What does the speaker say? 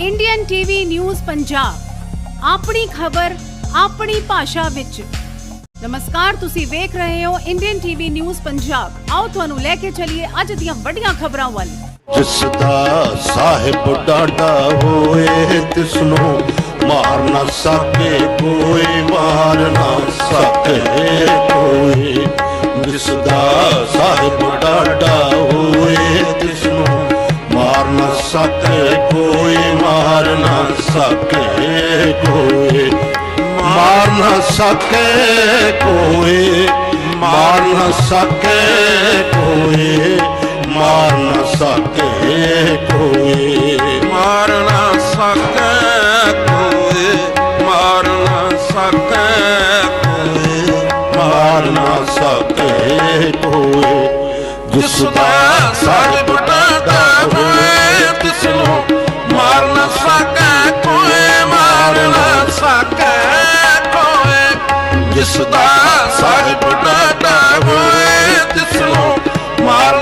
Indian TV news Punjab ਆਪਣੀ ਖਬਰ, ਆਪਣੀ ਭਾਸ਼ਾ ਵਿੱਚ। ਨਮਸਕਾਰ, ਤੁਸੀਂ ਵੇਖ ਰਹੇ ਹੋ ਇੰਡੀਅਨ ਟੀਵੀ ਨਿਊਜ਼ ਪੰਜਾਬ ਆਓ ਤੁਹਾਨੂੰ ਲੈ ਕੇ ਚੱਲੀਏ ਅੱਜ ਦੀਆਂ ਵੱਡੀਆਂ ਖਬਰਾਂ ਵੱਲ। ਜਿਸ ਦਾ ਸਾਹਿਬ ਡਾਡਾ ਹੋਏ ਤਿਸ ਨੂੰ ਮਾਰ ਨਾ ਸਕੇ ਕੋਈ, ਮਾਰ ਨਾ ਸਕੇ ਕੋਈ। ਜਿਸ ਦਾ ਸਾਹਿਬ ਡਾਡਾ ਹੋਏ ਨਾ ਸਕੇ, ਕੋਈ ਮਾਰ ਨਾ ਸਕੇ, ਕੋਈ ਮਾਰ ਨਾ ਸਕੇ, ਕੋਈ ਮਾਰ ਨਾ ਸਕੇ, ਕੋਈ ਮਾਰ ਨਾ ਸਕੇ, ਕੋਈ ਮਾਰ ਨਾ ਸਕੇ, ਕੋਈ ਮਾਰ ਨਾ ਸਕੇ, ਕੋਈ ਮਾਰ ਨਾ ਸਕੇ, ਕੋਈ ਜਿਸ ਦਾ ਸਾਹਿਬ ਲਾਗੈ ਕੋਏ ਜਿਸ ਦਾ ਸਾਹਿਬ ਹੋਏ ਤਿਸ ਨੂੰ ਮਾਰ